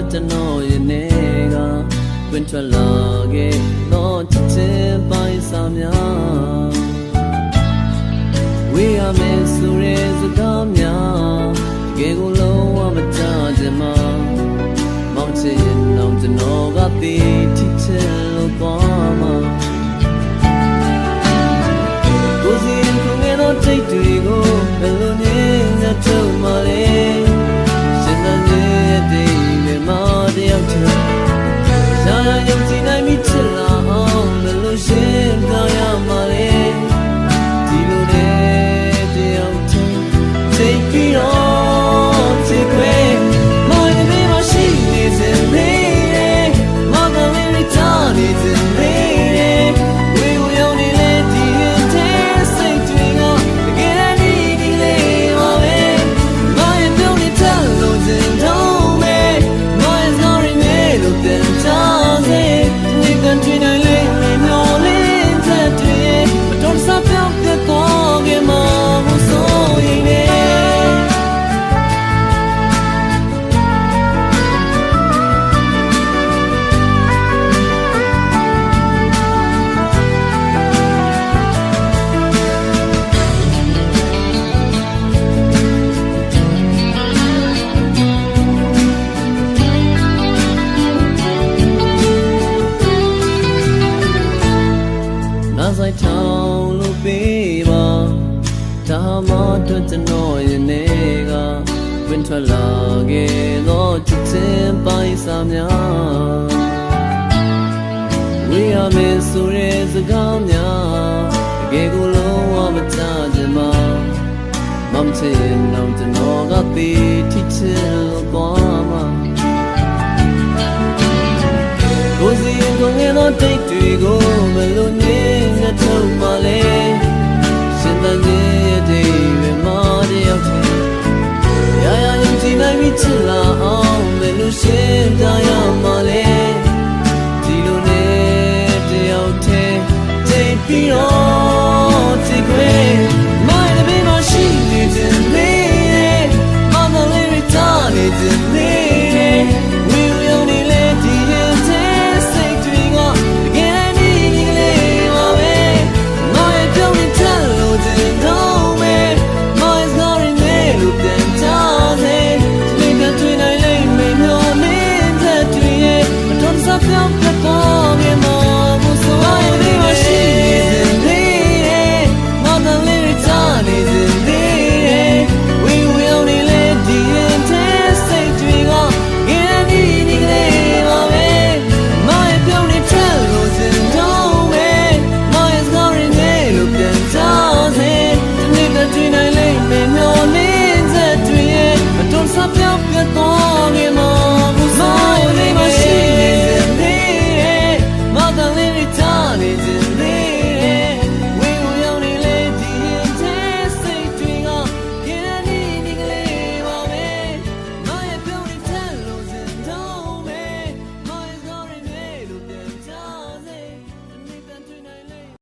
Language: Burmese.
ဟာမအတွက်ကျွန်တော်ရဲ့နေကတွင်ထွက်လာခဲ့တော့ချစ်ချင်းပိုင်းစာများဝေးရမယ်ဆိုရဲစကားများတကယ်ကိုလုံးဝမကြချင်မှာမောင်ချင်ရင်တော့ကျွန်တော်ကတည် ရှာရ မတို့ကျွန်တော်ယနေ့ကဝင်ထွက်လာခဲ့သောချစ်ခြင်းပိုင်စာများ We are meant to raise a gamya တကယ်ကိုလုံးဝမချကြမှာ Mom saying no ကျွန်တော်ကသေးထိချင်လို့သွားမှာကိုစီရင်ကုန်ရတဲ့တိတ်တွေကိုဘယ်လိုနည်းနဲ့ထုတ်မှလဲ Có